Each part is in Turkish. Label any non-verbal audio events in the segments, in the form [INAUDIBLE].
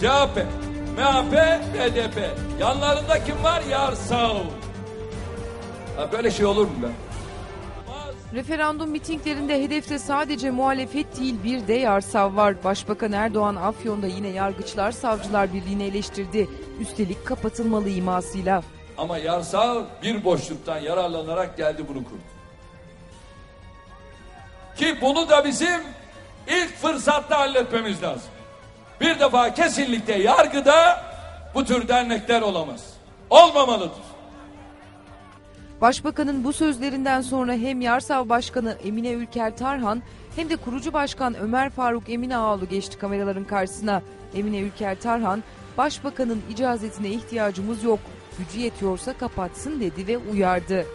CHP, MHP, BDP. Yanlarında kim var? Yarsal. Ha, böyle şey olur mu be? Referandum mitinglerinde hedefte sadece muhalefet değil bir de yarsav var. Başbakan Erdoğan Afyon'da yine Yargıçlar Savcılar Birliği'ni eleştirdi. Üstelik kapatılmalı imasıyla. Ama Yarsal bir boşluktan yararlanarak geldi bunu kurdu. Ki bunu da bizim ilk fırsatta halletmemiz lazım. Bir defa kesinlikle yargıda bu tür dernekler olamaz. Olmamalıdır. Başbakanın bu sözlerinden sonra hem Yarsav Başkanı Emine Ülker Tarhan hem de kurucu başkan Ömer Faruk Emine Ağaoğlu geçti kameraların karşısına. Emine Ülker Tarhan, Başbakanın icazetine ihtiyacımız yok, gücü yetiyorsa kapatsın dedi ve uyardı.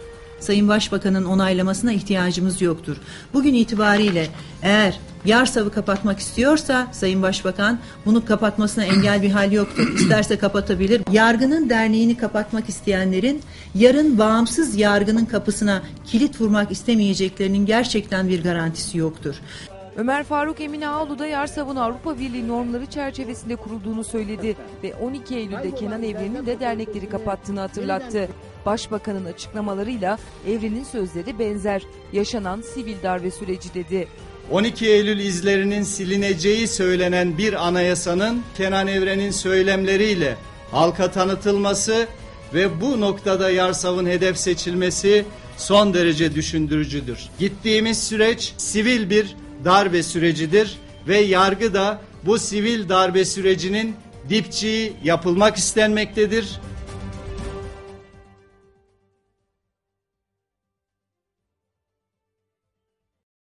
Sayın Başbakan'ın onaylamasına ihtiyacımız yoktur. Bugün itibariyle eğer Yarsav'ı kapatmak istiyorsa Sayın Başbakan bunu kapatmasına engel bir hal yoktur. [CLEARS THROAT] İsterse kapatabilir. Yargının derneğini kapatmak isteyenlerin yarın bağımsız yargının kapısına kilit vurmak istemeyeceklerinin gerçekten bir garantisi yoktur. Ömer Faruk Emine Ağaoğlu da Yarsav'ın Avrupa Birliği normları çerçevesinde kurulduğunu söyledi ve 12 Eylül'de Kenan Evren'in de dernekleri kapattığını hatırlattı. Başbakanın açıklamalarıyla Evren'in sözleri benzer. Yaşanan sivil darbe süreci dedi. 12 Eylül izlerinin silineceği söylenen bir anayasanın Kenan Evren'in söylemleriyle halka tanıtılması ve bu noktada Yarsav'ın hedef seçilmesi son derece düşündürücüdür. Gittiğimiz süreç sivil bir darbe sürecidir ve yargı da bu sivil darbe sürecinin dipçiği yapılmak istenmektedir.